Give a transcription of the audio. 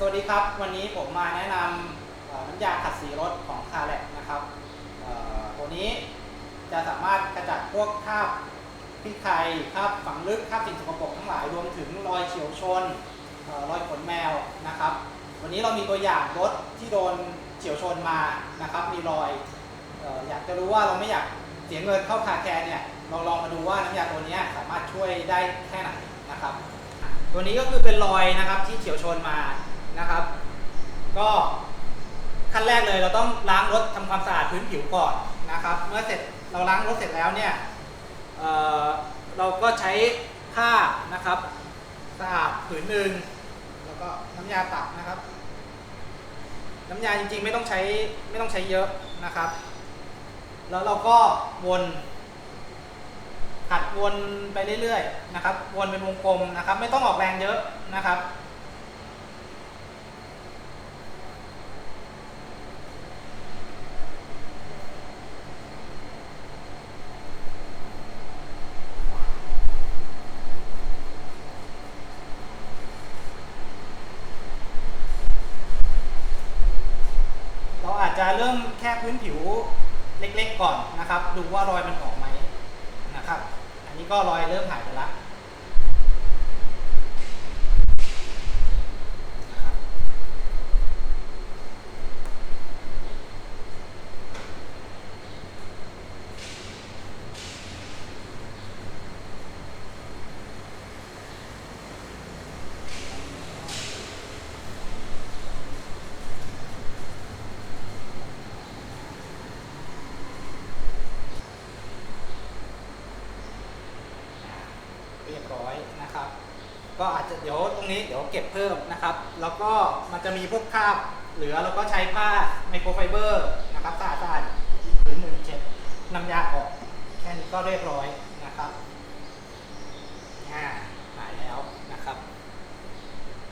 สวัสดีครับ วันนี้ผมมาแนะนำน้ำยาขัดสีรถของคาแลกนะครับตัวนี้จะสามารถขจัดพวกคราบพริกไทยคราบฝังลึกคราบสิ่งสกปรกทั้งหลายรวมถึงรอยเฉียวชนรอยขนแมวนะครับ วันนี้เรามีตัวอย่างรถที่โดนเฉียวชนมานะครับ มีรอยอยากจะรู้ว่าเราไม่อยากเสียเงินเข้าคาแคร์เนี่ยเราลองมาดูว่าน้ำยาตัวนี้สามารถช่วยได้แค่ไหนนะครับ ตัวนี้ก็คือเป็นรอยนะครับที่เฉียวชนมา ก็ขั้นแรกเลยเราต้องล้างรถทำความสะอาดพื้นผิวก่อนนะครับ เมื่อเสร็จเราล้างรถเสร็จแล้วเนี่ยเเราก็ใช้ผ้านะครับสะอาดผืนหนึ่งแล้วก็น้ำยาตักนะครับ น้ำยาจริงๆไม่ต้องใช้ไม่ต้องใช้เยอะนะครับ แล้วเราก็วนขัดวนไปเรื่อยๆนะครับ วนเป็นวงกลมนะครับ ไม่ต้องออกแรงเยอะนะครับ จจะเริ่มแค่พื้นผิวเล็กๆก่อนนะครับ ดูว่ารอยมันออกไหมนะครับ อันนี้ก็รอยเริ่มหายไปละนะครับเรียบร้อยนะครับ ก็อาจจะเดี๋ยวตรงนี้เดี๋ยวเก็บเพิ่มนะครับ แล้วก็มันจะมีพวกคราบเหลือแล้วก็ใช้ผ้าไมโครไฟเบอร์นะครับสะอาดๆอีกผืนหนึ่งเช็ดน้ำยาออกแค่นี้ก็เรียบร้อยนะครับ